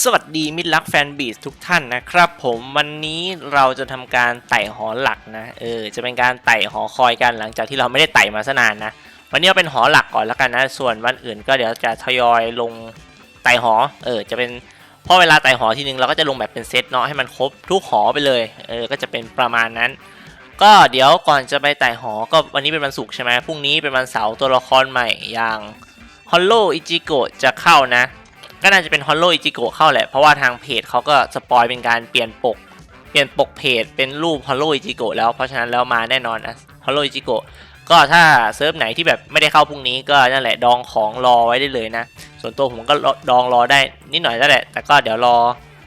สวัสดีมิตรรักแฟนบีสทุกท่านนะครับ ผมวันนี้เราจะทำการไต่หอหลักนะเออจะเป็นการไต่หอคอยกันหลังจากที่เราไม่ได้ไต่มาสนานนะวันนี้เอาเป็นหอหลักก่อนแล้วกันนะส่วนวันอื่นก็เดี๋ยวจะทยอยลงไต่หอเออจะเป็นพราะเวลาไต่หอทีนึงเราก็จะลงแบบเป็นเซตเนาะให้มันครบทุกหอไปเลยเออก็จะเป็นประมาณนั้น ก็เดี๋ยวก่อนจะไปไต่หอก็วันนี้เป็นวันศุกร์ใช่ไหมพรุ่งนี้เป็นวันเสาร์ตัวละครใหม่อย่างฮอลโลอิจิโกะจะเข้านะ ก็น่าจะเป็นฮอลโลอิจิโกะเข้าแหละ เพราะว่าทางเพจเขาก็สปอยเป็นการเปลี่ยนปก เปลี่ยนปกเพจเป็นรูปฮอลโลอิจิโกะแล้ว เพราะฉะนั้นแล้วมาแน่นอนนะฮอลโลอิจิโกะก็ถ้าเซิร์ฟไหนที่แบบไม่ได้เข้าพรุ่งนี้ก็นั่นแหละดองของรอไว้ได้เลยนะ ส่วนตัวผมก็ดองรอได้นิดหน่อยแล้วแหละ แต่ก็เดี๋ยวรอ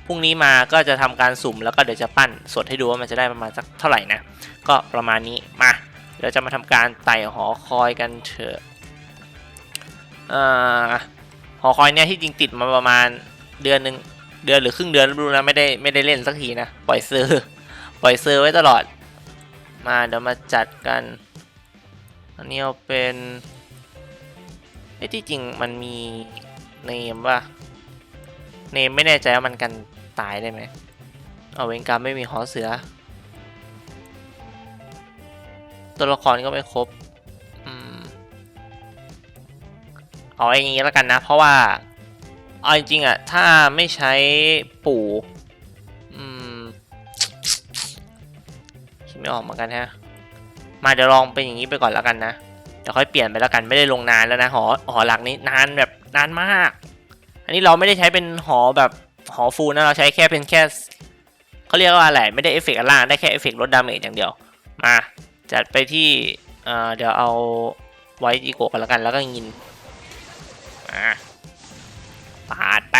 พรุ่งนี้มาก็จะทำการสุ่มแล้วก็เดี๋ยวจะปั้นสดให้ดูว่ามันจะได้ประมาณสักเท่าไหร่นะ ก็ประมาณนี้มาเดี๋ยวจะมาทำการไต่หอคอยกันเถอะอ่า อคอยเนี่ยที่จริงติดมาประมาณเดือนหนึ่งเดือนหรือครึ่งเดือนรู้นะไม่ได้ไม่ได้เล่นสักทีนะปล่อยซื้อปล่อยซื้อไว้ตลอด มาเดี๋ยวมาจัดกัน อันนี้เอาเป็นไอ้ที่จริงมันมีเนมป่ะเนมไม่แน่ใจว่ามันกันตายได้ไหมเอาเวนกรรไม่มีหอเสือ ตัวละครก็ไม่ครบ เอาอย่างนี้แล้วกันนะ เพราะว่าเอาจริงๆอะถ้าไม่ใช้ปู่คิดไม่ออกเหมือนกันฮะ มาเดี๋ยวลองเป็นอย่างนี้ไปก่อนแล้วกันนะเดี๋ยวค่อยเปลี่ยนไปแล้วกันไม่ได้ลงนานแล้วนะหอหอหลักนี้นานแบบนานมาก อันนี้เราไม่ได้ใช้เป็นหอแบบหอฟูลนะเราใช้แค่เป็นแค่เขาเรียกว่าอะไรไม่ได้เอฟเฟกต์อันล่างได้แค่เอฟเฟกต์ลดดาเมจอย่างเดียวมาจัดไปที่เดี๋ยวเอาไว้จีโกกันแล้วกันแล้วก็ยิน ปาดไป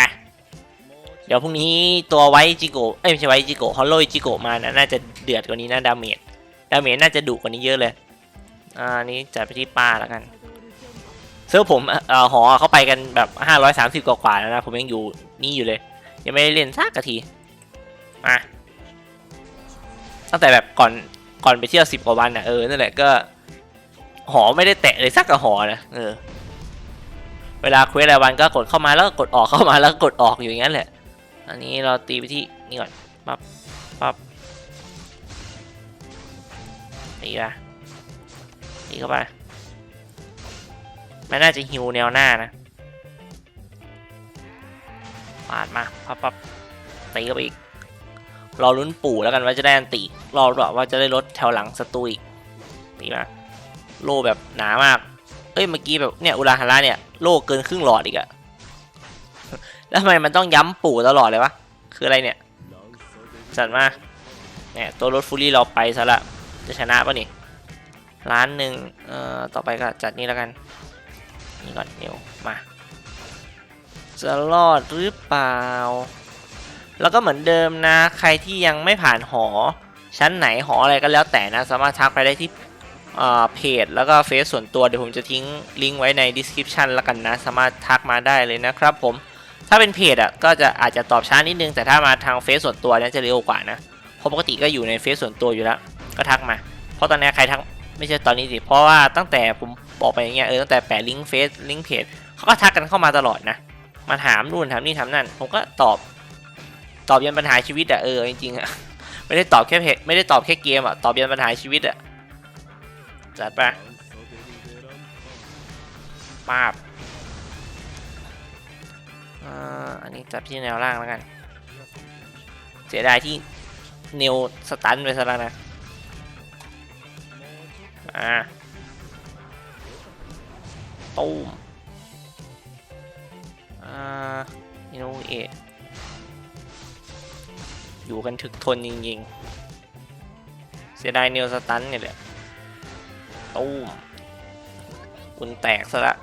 เดี๋ยวพรุ่งนี้ตัวไวจิโกเอ้ยไม่ใช่ไวจิโกฮอลโลจิโกมานะน่าจะเดือดกว่านี้นะดาเมจ ดาเมจน่าจะดุกว่านี้เยอะเลย อ่านี้จัดไปที่ป้าแล้วกันเสื้อผมเอ่อหอเขาไปกันแบบ 530 กว่ากว่าแล้วนะ ผมยังอยู่นี่อยู่เลย ยังไม่ได้เล่นสักกะทีมาตั้งแต่แบบก่อนก่อนไปเที่ยวสิบกว่าวันน่ะเออนั่นแหละก็ หอไม่ได้แตะเลยสักกับหอนะเออ เวลาคุยรายวันก็กดเข้ามาแล้วก็กดออกเข้ามาแล้วก็กดออกอยู่อย่างนั้นแหละ อันนี้เราตีไปที่นี่ก่อนปั๊บปั๊บตีไปตีเข้าไปมันน่าจะฮิวแนวหน้านะปาดมาปั๊บปั๊บตีเข้าไปอีกรอลุ้นปู่แล้วกันว่าจะได้อันตีรอแบบว่าจะได้ลดแถวหลังศัตรูอีกตีมาโลแบบหนามาก เอ้ยเมื่อกี้แบบเนี่ยอุราฮาระเนี่ยโลเกินครึ่งหลอดอีกอะแล้วทำไมมันต้องย้ำปู่ตลอดเลยวะคืออะไรเนี่ยจัดมาเนี่ยตัวรถฟูลี่เราไปซะละจะชนะปะนี่ล้านหนึ่งเอ่อต่อไปก็จัดนี่แล้วกันนี่ก่อนเดี๋ยวมาจะรอดหรือเปล่า แล้วก็เหมือนเดิมนะ ใครที่ยังไม่ผ่านหอ ชั้นไหนหออะไรก็แล้วแต่นะ สามารถทักไปได้ที่ เพจแล้วก็เฟซส่วนตัวเดี๋ยวผมจะทิ้งลิงก์ไว้ใน description แล้วกันนะ สามารถทักมาได้เลยนะครับผม ถ้าเป็นเพจอะก็จะอาจจะตอบช้านิดนึง แต่ถ้ามาทางเฟซส่วนตัวเนี่ยจะเร็วกว่านะเพราะปกติก็อยู่ในเฟซส่วนตัวอยู่แล้ว ก็ทักมา เพราะตอนนี้ใครทักไม่ใช่ตอนนี้สิเพราะว่าตั้งแต่ผมบอกไปอย่างเงี้ยเออตั้งแต่แปะลิงก์เฟซลิงก์เพจเขาก็ทักกันเข้ามาตลอดนะมาถามนู่นถามนี่ถามนั่น ผมก็ตอบ ตอบยันปัญหาชีวิตอะเออจริงๆอะไม่ได้ตอบแค่เพจไม่ได้ตอบแค่เกมอะตอบยันปัญหาชีวิตอะ จัดไปปาบอ่าอันนี้จับที่แนวล่างแล้วกัน เสียดายที่เนวสตันไปซะแล้วนะ อ่าตูมอ่าอินโนเอะอยู่กันถึกทนจริงๆ เสียดายเนวสตันเนี่ยแหละ ตู้มอุ่นแตกซะละ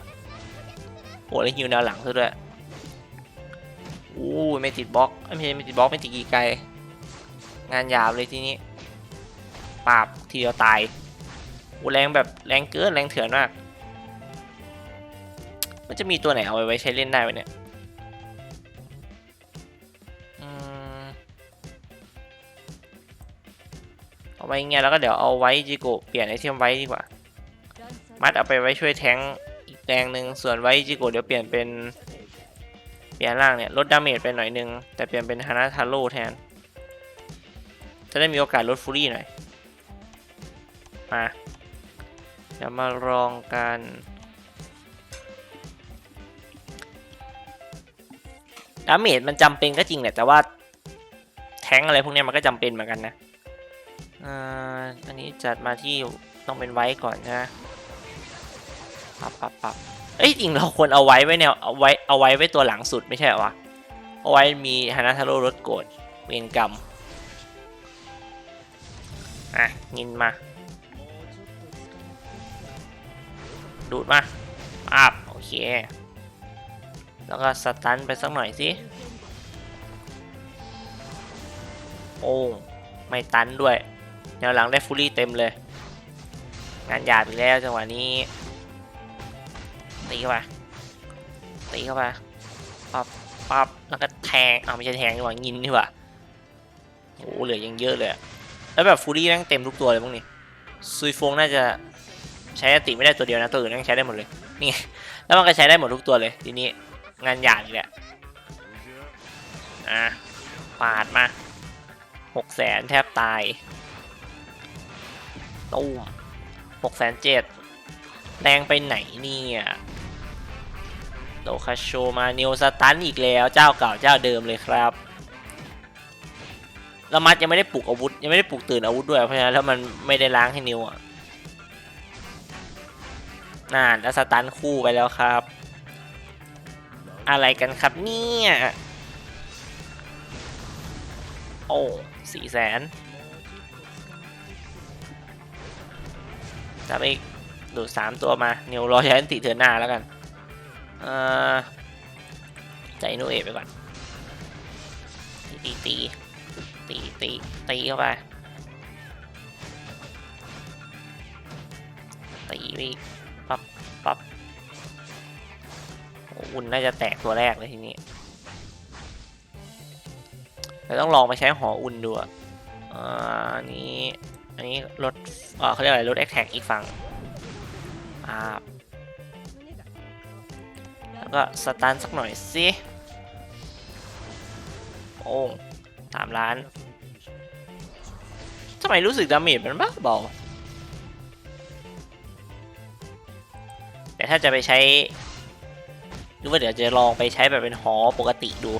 โอ้แล้วฮิวแนวหลังซะด้วยอู้ยไม่ติดบล็อกไม่ใช่ไม่ติดบล็อกไม่ติดกีไกล งานยาบเลยทีนี้ปราบทีเดียวตายโอ้แรงแบบแรงเกินแรงเถื่อนมาก มันจะมีตัวไหนเอาไว้ไว้ใช้เล่นได้ไหมเนี่ยเอาไว้เงี้ยแล้วก็เดี๋ยวเอาไว้จิโกเปลี่ยนไอเทมไว้ดีกว่า มัดเอาไปไว้ช่วยแทงอีกแรงหนึ่งส่วนไว้จิโกะเดี๋ยวเปลี่ยนเป็นเปลี่ยนร่างเนี่ยลดดาเมจไปหน่อยนึง แต่เปลี่ยนเป็นฮานาทาโร่แทน จะได้มีโอกาสลดฟูรี่หน่อย มาเดี๋ยวมาลองกันดาเมจมันจำเป็นก็จริงแหละแต่ว่าแทงอะไรพวกนี้มันก็จำเป็นเหมือนกันนะอ่าอันนี้จัดมาที่ต้องเป็นไว้ก่อนนะ ปับปับปับเอ้ยจริงเราควรเอาไว้ไว้เนี่ยเอาไว้เอาไว้ไว้ตัวหลังสุดไม่ใช่เหรอวะเอาไว้มีฮานาทาโร่รถโกรธเวรกรรมอะงินมา ดูดมาอาบโอเค แล้วก็สตันไปสักหน่อยสิโอ้ไม่ตันด้วยแนวหลังได้ฟูลี่เต็มเลย งานหยาบอีกแล้วจังหวะนี้ ตีเข้าไปตีเข้าไปปับปับแล้วก็แทงเอาไม่ใช่แทงดีกว่างินดีกว่าโอ้เหลือยังเยอะเลยแล้วแบบฟูลี่แม่งเต็มทุกตัวเลยพวกนี้ซุยฟงน่าจะใช้ติไม่ได้ตัวเดียวนะตัวอื่นแม่งใช้ได้หมดเลยนี่แล้วมันก็ใช้ได้หมดทุกตัวเลยทีนี้งานหยาบอีกแหละอะปาดมาหกแสนแทบตายตู้มหกแสนเจ็ดแรงไปไหนเนี่ย โดคาโชมาเนิวสตันอีกแล้วเจ้าเก่าเจ้าเดิมเลยครับล้วมัดยังไม่ได้ปลุกอาวุธยังไม่ได้ปลุกตื่นอาวุธด้วยเพราะฉะนั้นแล้วมันไม่ได้ล้างให้นิวอะน่าแล้วสตันคู่ไปแล้วครับ อะไรกันครับเนี่ยโอ้สี่แสนจะไปดูดสามตัวมานิวรอใช้อันติเธอนหน้าแล้วกัน ใจนูเอไปก่อน ตี ตี ตี ตี ตีเข้าไป ตีไปปั๊บปั๊บอุ่นน่าจะแตกตัวแรกเลยทีนี้เราต้องลองไปใช้หออุ่นดูอะอันนี้ อันนี้รถเอ่อเขาเรียกอะไรรถแอคแท็กอีกฝั่งอ่า แล้วก็สตาร์ทสักหน่อยสิโอ้สามล้านทำไมรู้สึกดาเมจมันบ้าเบาแต่ถ้าจะไปใช้หรือว่าเดี๋ยวจะลองไปใช้แบบเป็นหอปกติดู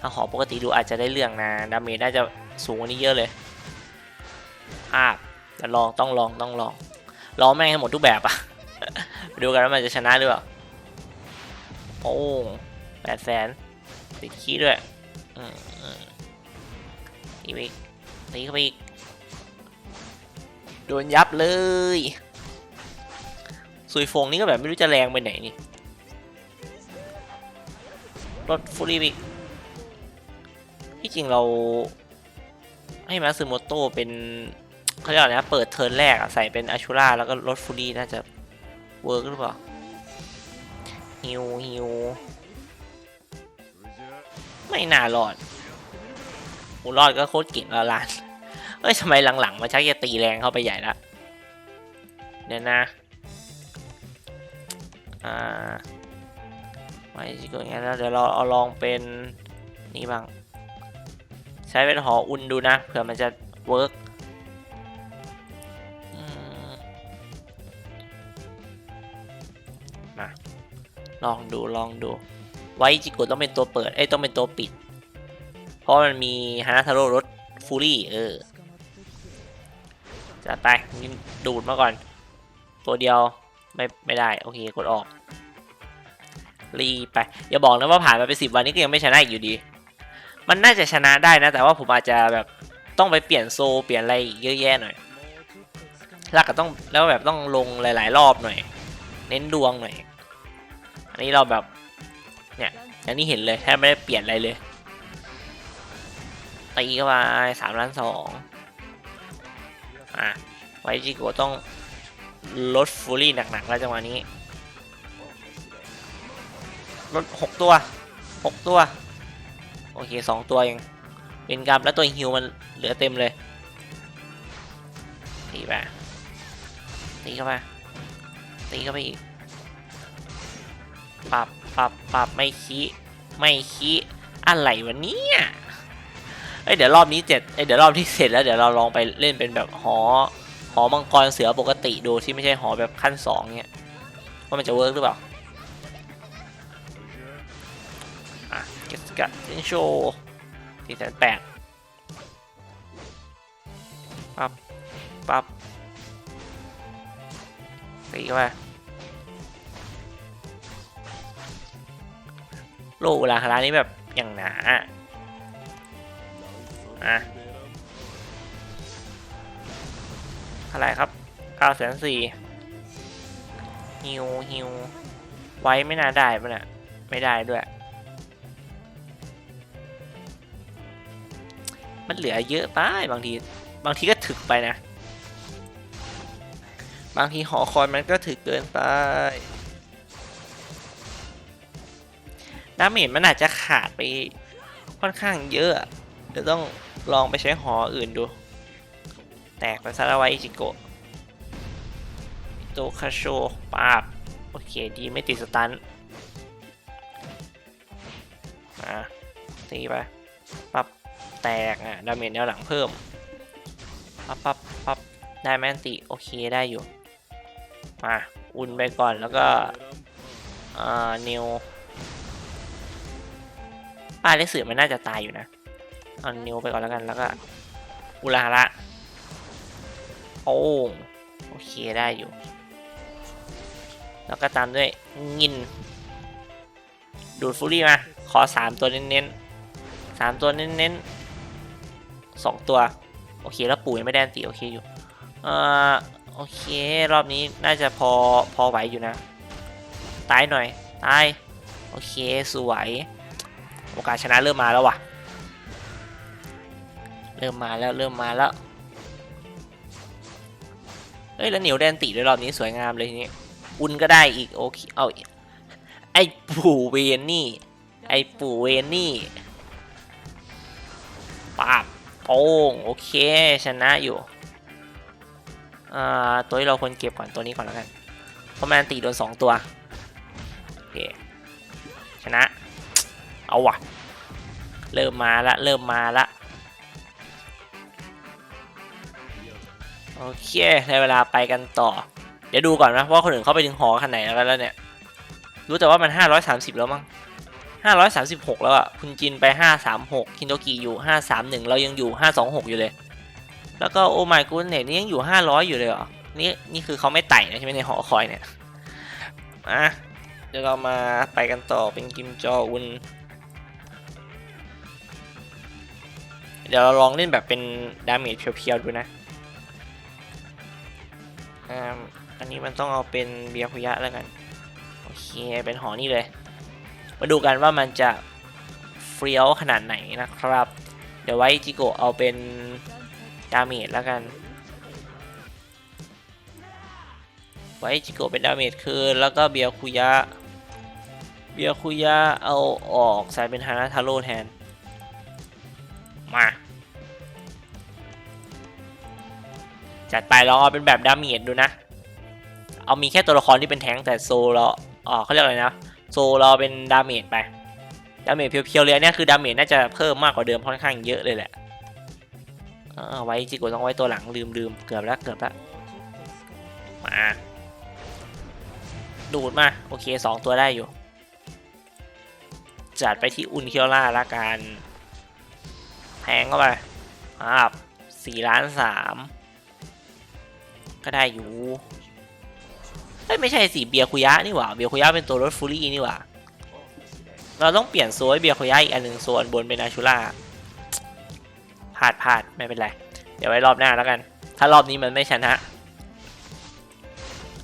ถ้าหอปกติดูอาจจะได้เรื่องนะ ดาเมจน่าจะสูงกว่านี้เยอะเลยภาพจะลองต้องลองต้องลองลองแม่งให้หมดทุกแบบอะดูกันว่ามันจะชนะหรือเปล่า โอ้แปดแสนติดขี้ด้วยอืมอืมตีไปอีกตีเข้าไปอีก โดนยับเลยซุยฟงนี่ก็แบบไม่รู้จะแรงไปไหนนี่ รถฟูริบิกที่จริงเรา ให้มาซึโมโตะเป็นเขาเรียกอะไรนะ เปิดเทิร์นแรกใส่เป็นอาชูราแล้วก็รถฟูริน่าจะเวิร์กหรือเปล่า ฮิวฮิวไม่น่ารอดกูรอดก็โคตรเก่งและลานเอ้ยทำไมหลังๆมาชักจะตีแรงเข้าไปใหญ่ละเดี๋ยวนะอ่าไม่ใช่ก็อย่างนั้นแล้วเดี๋ยวเราเอาลองเป็นนี่บ้าง ใช้เป็นหออุ่นดูนะเผื่อมันจะเวิร์ก ลองดูลองดู ไว้จิโกะต้องเป็นตัวเปิด เอ้ยต้องเป็นตัวปิด เพราะมันมีฮานาทาโร่รถฟูรี่เออจัดไปดูดมาก่อน ตัวเดียวไม่ไม่ได้ โอเคกดออกรีไป อย่าบอกนะว่าผ่านมาไปสิบวันนี้ก็ยังไม่ชนะอีกอยู่ดี มันน่าจะชนะได้นะ แต่ว่าผมอาจจะแบบต้องไปเปลี่ยนโซเปลี่ยนอะไรอีกเยอะแยะหน่อยแล้วก็ต้องแล้วแบบต้องลงหลาย ๆ รอบหน่อย เน้นดวงหน่อย อันนี้เราแบบ เนี่ย อันนี้เห็นเลยแทบไม่ได้เปลี่ยนอะไรเลยตีเข้าไปสามล้านสองอะไวจิโกต้องลดฟูรี่หนักๆแล้วจังหวะนี้ ลดหกตัวหกตัว โอเคสองตัวเองเป็นกรรมแล้วตัวฮิวมันเหลือเต็มเลยตีไปตีเข้าไปตีเข้าไปอีก ปรับปรับปรับไม่ขี้ไม่คิอะไรวะเนี่ยเอ้ยเดี๋ยวรอบนี้เสร็จเอ้ยเดี๋ยวรอบที่เสร็จแล้วเดี๋ยวเราลองไปเล่นเป็นแบบหอหอมังกรเสือปกติดูที่ไม่ใช่หอแบบขั้นสองเนี่ยว่ามันจะเวิร์กหรือเปล่าอะเก็ตกัดเซนโชสี่แสนแปดปั๊บปั๊บตีเข้าไป โลกเวลาคารานี้แบบอย่างหนาอะอะไรครับเก้าแสนสี่ฮิวฮิวไว้ไม่น่าได้ปะเนี่ยไม่ได้ด้วย มันเหลือเยอะไปบางที บางทีก็ถึกไปนะ บางทีหอคอยมันก็ถึกเกินไป ดาเมจมันอาจจะขาดไปค่อนข้างเยอะอะเดี๋ยวต้องลองไปใช้หออื่นดู แตกไปซาราไวาอิจิโกะโตคาโชปาบโอเคดีไม่ติดสตันอะตีไปปับแตกอะดาเมจแนวหลังเพิ่มปับปับปับได้แมนติ โอเคได้อยู่ มา อุ่นไปก่อนแล้วก็อ่านิว ป้าเล็กเสือมันน่าจะตายอยู่นะเอานิวไปก่อนแล้วกันแล้วก็อุลาระโอ้โอเคได้อยู่ แล้วก็ตามด้วยงิน ดูดฟูรี่มา ขอสามตัวเน้นๆสามตัวเน้นๆสองตัว โอเคแล้วปู่ยังไม่ได้อันตีโอเคอยู่เอ่อโอเค รอบนี้น่าจะพอพอไหวอยู่นะ ตายหน่อย ตาย โอเค สวย โอกาสชนะเริ่มมาแล้วว่ะ เริ่มมาแล้วเริ่มมาแล้วเอ้ยแล้วเหนียวแดนตีด้วยรอบนี้สวยงามเลยทีนี้อุ่นก็ได้อีกโอเคเอาไอ้ปู่เวนนี่ ไอ้ปู่เวนนี่ปาบโป้งโอเคชนะอยู่อ่าตัวที่เราควรเก็บก่อนตัวนี้ก่อนแล้วกันเพราะมันตีโดนสองตัวโอเคชนะ เอาว่ะ เริ่มมาละ เริ่มมาละ โอเคได้เวลาไปกันต่อ เดี๋ยวดูก่อนนะว่าคนอื่นเขาไปถึงหอขนาดไหนแล้วแล้วเนี่ย รู้แต่ว่ามัน 530 แล้วมั้ง536 แล้วอะ คุณจินไป 536 คินโตกิอยู่ 531 เรายังอยู่ 526 อยู่เลย แล้วก็โอ my g o o d n e s นี่ยังอยู่ 500 อยู่เลยเหรอ นี่นี่คือเขาไม่ไต่นะใช่ไหมในหอคอยเนี่ยอะเดี๋ยวเรามาไปกันต่อเป็นกิมจออุน เดี๋ยวเราลองเล่นแบบเป็นดาเมจเพียวๆดูนะอันนี้มันต้องเอาเป็นเบียร์คุยะแล้วกัน โอเค เป็นหอนี่เลย มาดูกันว่ามันจะเฟี้ยวขนาดไหนนะครับ เดี๋ยวไว้จิโกะเอาเป็นดาเมจแล้วกัน ไว้จิโกะเป็นดาเมจคืนแล้วก็เบียร์คุยะ เบียร์คุยะเอาออกใส่เป็นฮานาทาโร่แทน มา จัดไปลองเอาเป็นแบบดาเมจดูนะ เอามีแค่ตัวละครที่เป็นแท้งแต่โซเราอ๋อเขาเรียกอะไรนะ โซเราเป็นดาเมจไป ดาเมจเพียวๆเลยอันเนี่ยคือดาเมจน่าจะเพิ่มมากกว่าเดิมค่อนข้างเยอะเลยแหละเออไว้จิโกต้องไว้ตัวหลังลืมลืมเกือบแล้วเกือบแล้วมาดูดมาโอเคสองตัวได้อยู่ จัดไปที่อุนเคียวล่าละกัน แพงเข้าไปอ่าสี่ล้านสามก็ได้อยู่เอ้ยไม่ใช่สิเบียร์คุยะนี่หว่า เบียร์คุยะเป็นตัวรถฟูรี่นี่หว่า เราต้องเปลี่ยนโซ่เบียร์คุยะอีกอันหนึ่งโซนบนเป็นอาชูล่าพลาดพลาดไม่เป็นไร เดี๋ยวไว้รอบหน้าแล้วกัน ถ้ารอบนี้มันไม่ชนะ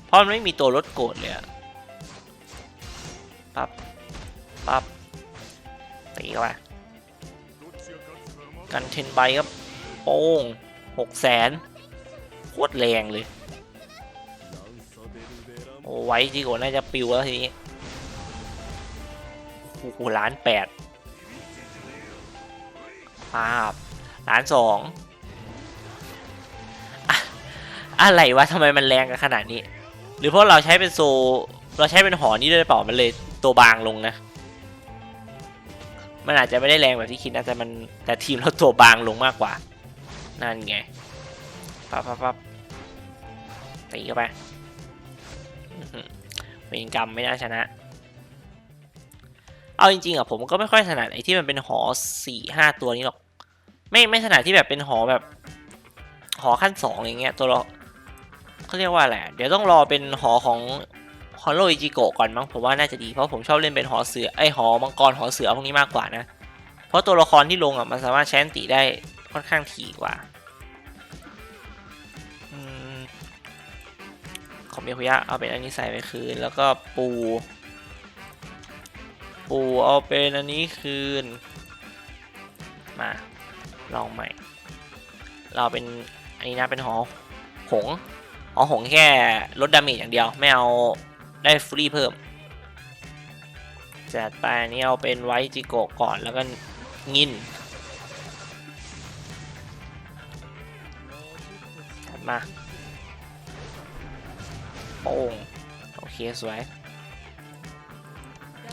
เพราะมันไม่มีตัวรถโกรธเลยปั๊บปั๊บตีเข้าไป กันเทนใบครับ โป้งหกแสนโคตรแรงเลย โอ้ไว้จีโกน่าจะปิวแล้วทีนี้โอ้โหล้านแปดภาพล้านสองอะอะไรวะทำไมมันแรงกันขนาดนี้ หรือเพราะเราใช้เป็นโซ เราใช้เป็นหอนี่ด้วยเปล่ามันเลยตัวบางลงนะ มันอาจจะไม่ได้แรงแบบที่คิดนะแต่มันแต่ทีมเราตัวบางลงมากกว่า นั่นไงปั๊บปั๊บปั๊บตีเข้าไปเวรกรรมไม่น่าชนะ เอาจริงๆอะผมก็ไม่ค่อยถนัดไอ้ที่มันเป็นหอสี่ห้าตัวนี้หรอก ไม่ไม่ถนัดที่แบบเป็นหอแบบ หอขั้นสองอย่างเงี้ยตัวเราเขาเรียกว่าอะไรอะเดี๋ยวต้องรอเป็นหอของ ฮอลโลอิจิโกะก่อนมั้งผมว่าน่าจะดีเพราะผมชอบเล่นเป็นหอเสือไอหอมังกรหอเสือพวกนี้มากกว่านะ เพราะตัวละครที่ลงอะมันสามารถใช้นติได้ค่อนข้างถี่กว่าอืมของเมียคุยะเอาเป็นอันนี้ใส่ไปคืน แล้วก็ปู ปูเอาเป็นอันนี้คืน มาลองใหม่ เราเป็นอันนี้นะเป็นหอหงหอหงแค่ลดดาเมจอย่างเดียว ไม่เอา ได้ฟรีเพิ่มจัดไปนี้เอาเป็นไวจิโกก่อนแล้วก็งินจัดมาโป้งโอเค สวย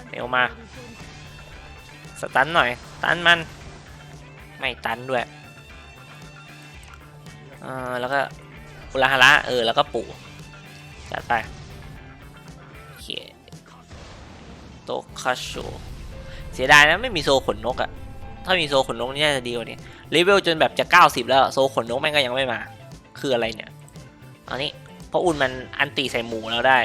เร็วมา สตันหน่อย ตันมัน ไม่ตันด้วยเออแล้วก็อุระฮาระเออ แล้วก็ปู่จัดไป โตคาโชเสียดายนะไม่มีโซขนนกอะถ้ามีโซขนนกนี่น่าจะดีกว่านี้เลเวลจนแบบจะ 90 แล้วโซขนนกแม่งก็ยังไม่มา คืออะไรเนี่ยอันนี้เพราะอุ่นมันอันตีใส่หมูแล้วได้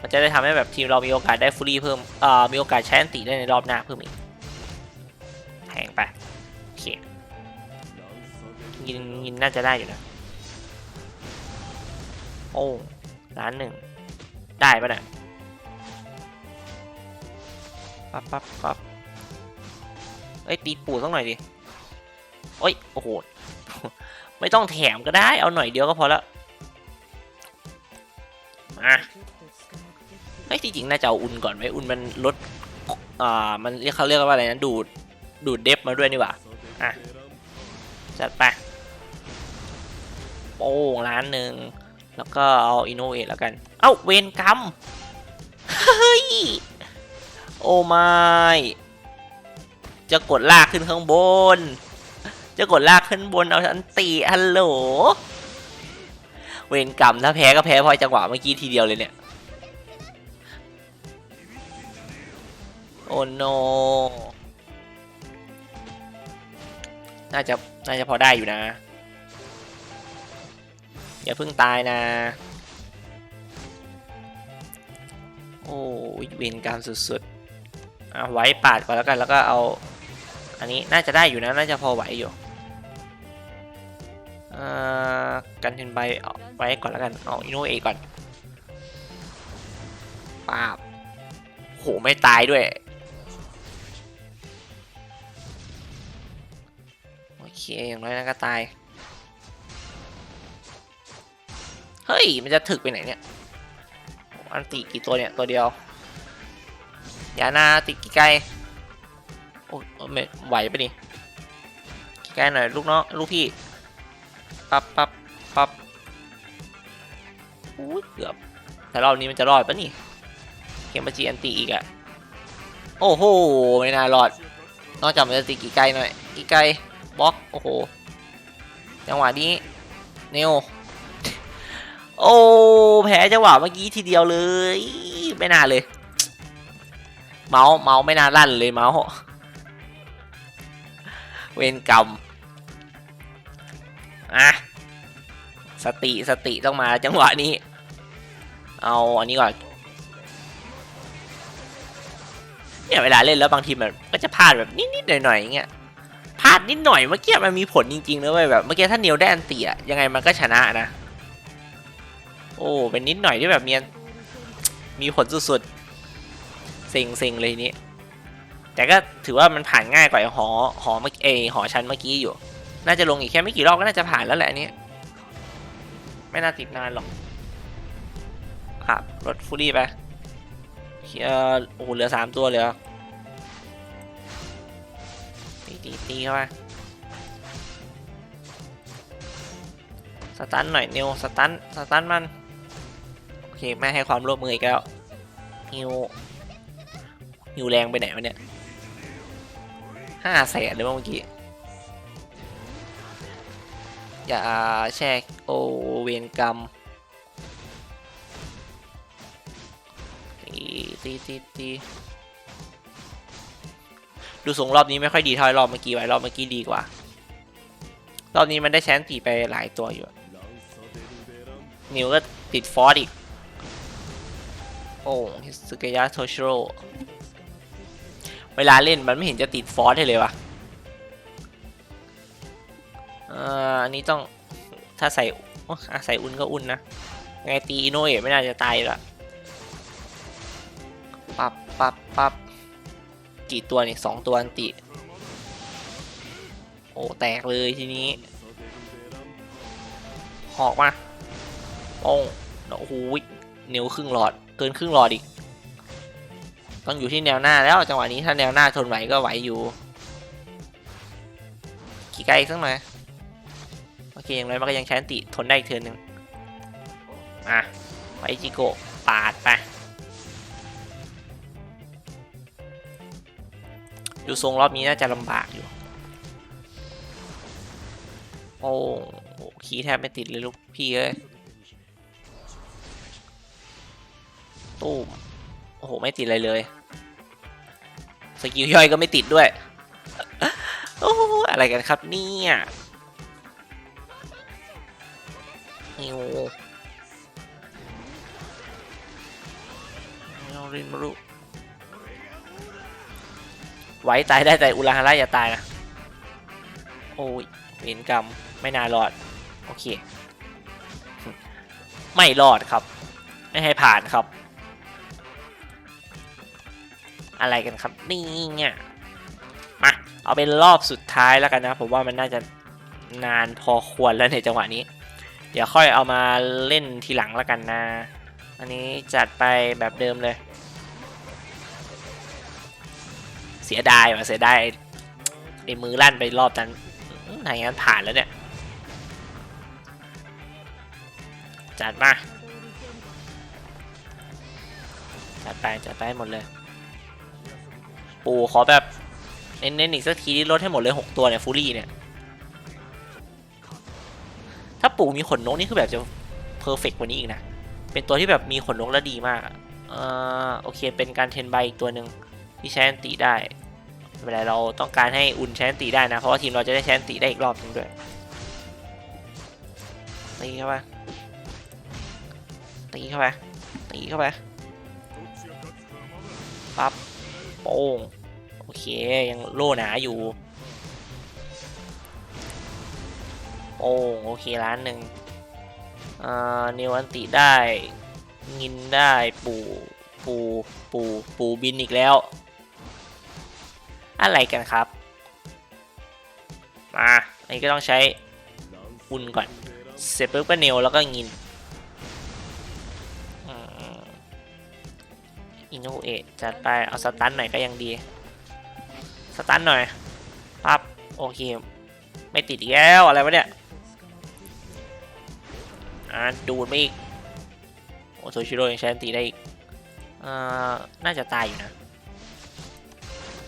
มันจะได้ทำให้แบบทีมเรามีโอกาสได้ฟรีเพิ่มเอ่อมีโอกาสใช้อันตีได้ในรอบหน้าเพิ่มอีกแทงไปโอเคยินยินน่าจะได้อยู่นะโอ้ล้านหนึ่งได้ปะเนี่ย ปั๊บปั๊บปั๊บเอ้ยตีปูสักหน่อยดิโอ้ยโอ้โหไม่ต้องแถมก็ได้เอาหน่อยเดียวก็พอแล้วมาเฮ้ยจริงๆน่าจะเอาอุ่นก่อนไว้อุ่นมันลดอ่ามันเรียกเขาเรียกว่าอะไรนะดูดดูดเดฟมาด้วยนี่หว่าอะจัดไปโป้งล้านหนึ่งแล้วก็เอาอินโนเอทแล้วกัน เอ้าเวนกรรมเฮ้ย โอ้ไม่จะกดลากขึ้นข้างบน จะกดลากขึ้นบนเอาฉันตีฮัลโหล เวนกรรมถ้าแพ้ก็แพ้เพราะจังหวะเมื่อกี้ทีเดียวเลยเนี่ย โอ้โน น่าจะ น่าจะพอได้อยู่นะ อย่าเพิ่งตายนะ โอ้เวรกรรมสุด ๆอะไว้ปาดก่อนแล้วกันแล้วก็เอา อันนี้น่าจะได้อยู่นะน่าจะพอไหวอยู่อ่ากันเทนใบเอาไว้ก่อนแล้วกันเอาอินโนเอก่อนปาบโหไม่ตายด้วยโอเคอย่างน้อยนะก็ตายเฮ้ยมันจะถึกไปไหนเนี่ยอันติกี่ตัวเนี่ยตัวเดียว อย่านาติกี่ไกลโอ้ไม่ไหวไปะนี่กี่ไกลหน่อยลูกน้องลูกพี่ปั๊บปั๊บปั๊บอู้ยเกือบแต่รอบนี้มันจะรอดปะนี่เกมมาจีอันติอีกอะโอ้โหไม่น่ารอด นอกจากมันจะติกี่ไกลหน่อยกี่ไกลบล็อกโอ้โหจังหวะนี้เนวโอ้แพ้จังหวะเมื่อกี้ทีเดียวเลย ไม่น่าเลย เมาส์เมาส์ไม่น่าลั่นเลยเมาส์เวรกรรมอะสติสติต้องมาจังหวะนี้ เอาอันนี้ก่อนเนี่ยเวลาเล่นแล้วบางทีมันก็จะพลาดแบบนิดๆหน่อยๆอย่างเงี้ยพลาดนิดหน่อยเมื่อกี้มันมีผลจริงๆนะเว้ยแบบเมื่อกี้ถ้าเนียวได้อันเตียยังไงมันก็ชนะนะ โอ้เป็นนิดหน่อยที่แบบเมียนมีผลสุดๆ ซ็งเซ็งเลยนี้ แต่ก็ถือว่ามันผ่านง่ายกว่าหอหอเมื่อเอหอชั้นเมื่อกี้อยู่ น่าจะลงอีกแค่ไม่กี่รอบก็น่าจะผ่านแล้วแหละนี้ ไม่น่าติดนานหรอกครับรถฟูรี่ไปเคลียร์โอ้โหเหลือสามตัวเลยเหรอตีตีตีเข้าไปสตันหน่อยนิวสตันสตันมัน โอเค ไม่ให้ความร่วมมืออีกแล้วฮิว ฮิวแรงไปไหนวะเนี่ยห้าแสนเลยเมื่อกี้ อย่าแช่โอเวนกรรมตีตีตีดูทรงรอบนี้ไม่ค่อยดีเท่ารอบเมื่อกี้ไว้รอบเมื่อกี้ดีกว่า รอบนี้มันได้แชนตีไปหลายตัวอยู่ นิวก็ติดฟอสอีก โอ้ฮิสเกยะโทชิโร่ เวลาเล่นมันไม่เห็นจะติดฟอสให้เลยวะเอ่ออันนี้ต้องถ้าใส่โอ้อะใส่อุ่นก็อุ่นนะไงตีอิโนเอะไม่น่าจะตายละปับปับปับกี่ตัวนี่สองตัวอันติ โอ้ แตกเลยทีนี้ หอกมาโป้งโอ้โหนิ้วครึ่งหลอด เกินครึ่งหลอดอีก ต้องอยู่ที่แนวหน้าแล้วจังหวะนี้ถ้าแนวหน้าทนไหวก็ไหวอยู่ขี่ไกลสักหน่อยโอเคอย่างไรมันก็ยังใช้อันติทนได้อีกเทินหนึ่งอะไวจิโกะปาดไปดูทรงรอบนี้น่าจะลำบากอยู่ โอ้โหขี่แทบไม่ติดเลยลูกพี่เอ้ยตู้ม อ้โห ไม่ติดอะไรเลย สกิลย่อยก็ไม่ติดด้วย โอ้โหอะไรกันครับเนี่ยนิวเรารียนมารู้ไหวตายได้แต่อุลาฮาระอย่าตายนะ โอ้ยเวรกรรม ไม่น่ารอด โอเค ไม่รอดครับ ไม่ให้ผ่านครับ อะไรกันครับนี่เนี่ยมาเอาเป็นรอบสุดท้ายแล้วกันนะ ผมว่ามันน่าจะนานพอควรแล้วในจังหวะนี้ เดี๋ยวค่อยเอามาเล่นทีหลังแล้วกันนะ อันนี้จัดไปแบบเดิมเลย เสียดายว่ะเสียดายไอ้มือลั่นไปรอบนั้นไหนงั้นผ่านแล้วเนี่ย จัดมา จัดไป จัดไปหมดเลย ปูขอแบบเน้นๆอีกสักทีที่ลดให้หมดเลย 6 ตัวเนี่ยฟูรี่เนี่ย ถ้าปู่มีขนนกนี่คือแบบจะเพอร์เฟกกว่านี้อีกนะ เป็นตัวที่แบบมีขนนกแล้วดีมากเอ่อโอเคเป็นการเทนใบอีกตัวหนึ่งที่ใช้แอนติได้ไม่เป็นไรเราต้องการให้อุ่นใช้อันติได้นะ เพราะว่าทีมเราจะได้ใช้อันติได้อีกรอบหนึงด้วยตีเข้าไปตีเข้าไปตีเข้าไปปั๊บโป้ง โอเค ยังโล่หนาอยู่โป้โอเคล้านหนึ่งอ่านิวอันติได้ งินได้ปูปูปูปูบินอีกแล้ว อะไรกันครับ มาอันนี้ก็ต้องใช้อุ่นก่อน เสร็จปุ๊บก็เนวแล้วก็งินอินโนเอะจัดไปเอาสตันหน่อยก็ยังดี สตันหน่อยปั๊บโอเค ไม่ติดอีกแล้วอะไรวะเนี่ยอ่าดูดไม่อีกโอโทชิโร่ยังใช้อันตีได้อีกอ่าน่าจะตายอยู่นะ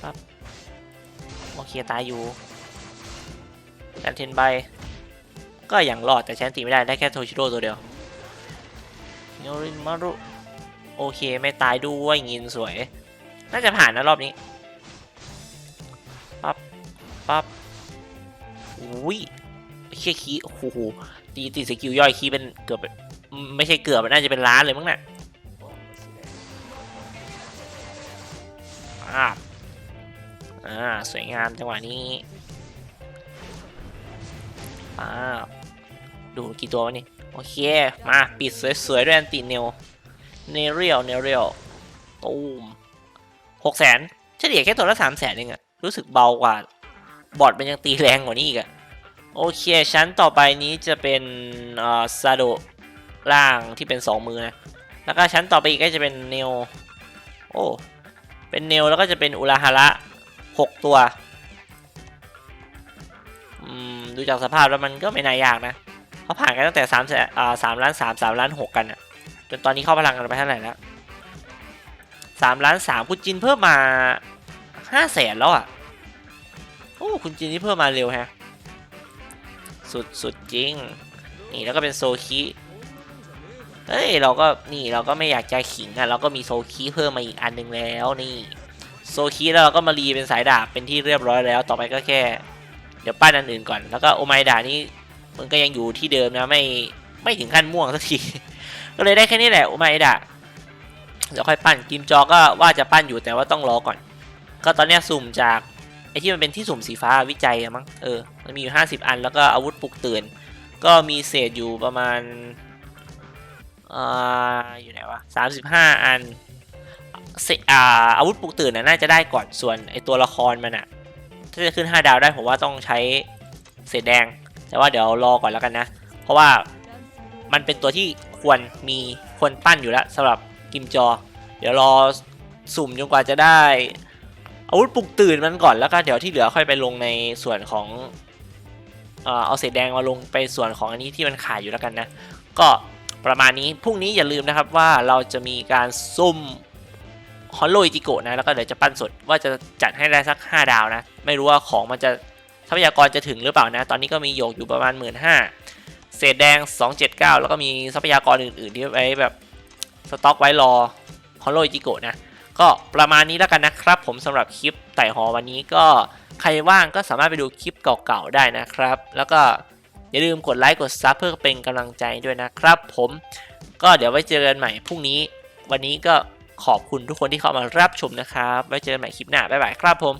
ปั๊บโอเคตายอยู่แอนเทนใบก็ยังรอดแต่ใช้อันตีไม่ได้ได้แค่โทชิโร่ตัวเดียวโยรินมารุโอเคไม่ตายด้วยงินสวย น่าจะผ่านนะรอบนี้ อุ้ยเชี่ยคีโอ้โหตีตีสกิลย่อยคีเป็นเกือบไม่ใช่เกือบมันน่าจะเป็นล้านเลยมั้งน่ะอ่าอ่า สวยงามจังหวะนี้ป้าบดูกี่ตัววะนี่ โอเค มาปิดสวยๆด้วยอันติเนลเนเรียลเนเรียลตูมหกแสนเฉลี่ยแค่ตัวละสามแสนเองอะรู้สึกเบากว่า บอดมันยังตีแรงกว่านี้อีกอะ โอเค ชั้นต่อไปนี้จะเป็นซาโดล่างที่เป็นสองมือนะ แล้วก็ชั้นต่อไปอีกก็จะเป็นเนลโอ้ เป็นเนลแล้วก็จะเป็นอุราฮาระหกตัว อืม ดูจากสภาพแล้วมันก็ไม่น่ายากนะเขาผ่านกันตั้งแต่สามแสอ่ามล้านสามสามล้านหกกันอะจนตอนนี้เข้าพลังกันไปเท่าไหร่แล้วสามล้านสามคุณจินเพิ่มมาห้าแสนแล้วอะโอ้ คุณจินนี่เพิ่มมาเร็วแฮะ สุดสุดจริง นี่แล้วก็เป็นโซคิเฮ้ยเราก็นี่เราก็ไม่อยากจะขิงอะเราก็มีโซคิเพิ่มมาอีกอันหนึงแล้วนี่โซคิแล้วเราก็มารีเป็นสายดาบเป็นที่เรียบร้อยแล้ว ต่อไปก็แค่ เดี๋ยวปั้นอันอื่นก่อนแล้วก็โอไมดานี่มันก็ยังอยู่ที่เดิมนะไม่ไม่ถึงขั้นม่วงสักที ก็เลยได้แค่นี้แหละโอไมดาเดี๋ยวค่อยปั้นกิมจอก็ว่าจะปั้นอยู่แต่ว่าต้องรอก่อน ก็ตอนนี้สุ่มจากไอที่มันเป็นที่สุ่มสีฟ้าวิจัยอะมั้งเออ มันมีอยู่ 50 อัน แล้วก็อาวุธปลุกตื่น ก็มีเศษอยู่ประมาณอ่าอยู่ไหนวะ35อันเศษอ่าอาวุธปลุกตื่นน่ะน่าจะได้ก่อนส่วนไอตัวละครมันอะถ้าจะขึ้น 5 ดาวได้ผมว่าต้องใช้เศษแดง แต่ว่าเดี๋ยวรอก่อนแล้วกันนะ เพราะว่ามันเป็นตัวที่ควรมีควรปั้นอยู่แล้วสำหรับกิมจอ เดี๋ยวรอสุ่มจนกว่าจะได้ อาวุธปลุกตื่นมันก่อนแล้วก็เดี๋ยวที่เหลือค่อยไปลงในส่วนของ เอาเศษแดงมาลงไปส่วนของอันนี้ที่มันขาดอยู่แล้วกันนะ ก็ประมาณนี้พรุ่งนี้อย่าลืมนะครับว่าเราจะมีการซุ่มฮอลโลอิจิโกะนะแล้วก็เดี๋ยวจะปั้นสดว่าจะจัดให้ได้สัก 5 ดาวนะ ไม่รู้ว่าของมันจะทรัพยากรจะถึงหรือเปล่านะ ตอนนี้ก็มีโยกอยู่ประมาณ 1 5ื่นเศษแดง 279 แล้วก็มีทรัพยากรอื่นๆที่ไว้แบบสต็อกไว้รอฮอลโลอิจิโกะนะ ก็ประมาณนี้แล้วกันนะครับ ผมสำหรับคลิปไต่หอวันนี้ก็ ใครว่างก็สามารถไปดูคลิปเก่าๆได้นะครับ แล้วก็อย่าลืมกดไลค์กดซับเพื่อเป็นกำลังใจด้วยนะครับ ผมก็เดี๋ยวไว้เจอกันใหม่พรุ่งนี้ วันนี้ก็ขอบคุณทุกคนที่เข้ามารับชมนะครับ ไว้เจอกันใหม่คลิปหน้าบ๊ายบายครับผม